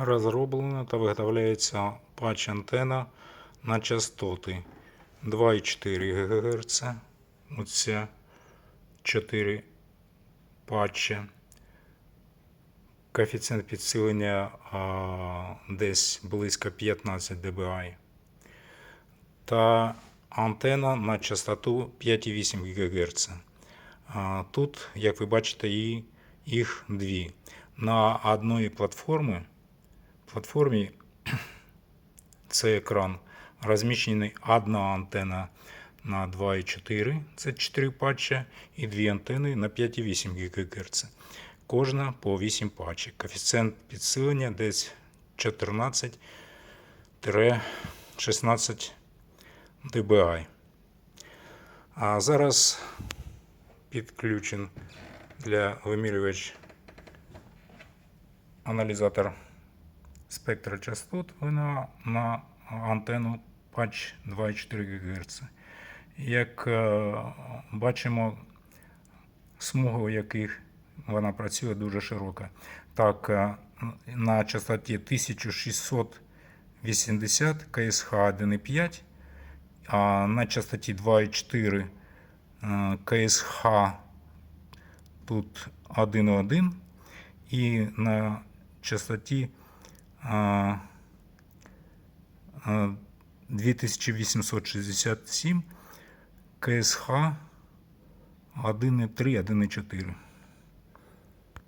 Розроблена та виготовляється патч антена на частоти 2,4 ГГц. Оце 4 патчі. Коефіцієнт підсилення а, десь близько 15 dBi. Та антена на частоту 5,8 ГГц. А, Тут, як ви бачите, їх дві. На одній платформі, платформі це екран розміщена одна антена на 2,4, це 4 патча, і дві антени на 5,8 ГГц. Кожна по 8 патчів. Коефіцієнт підсилення десь 14-16 dBi. А зараз підключен для вимірювач аналізатор спектра частот на, на антенну патч 2,4 ГГц. Як е, бачимо, смуга, у яких вона працює, дуже широка. Так, е, на частоті 1680 КСХ 1,5, а на частоті 2,4 е, КСХ тут 1,1 і на частоті 2867 КСХ 1,3, 1,4.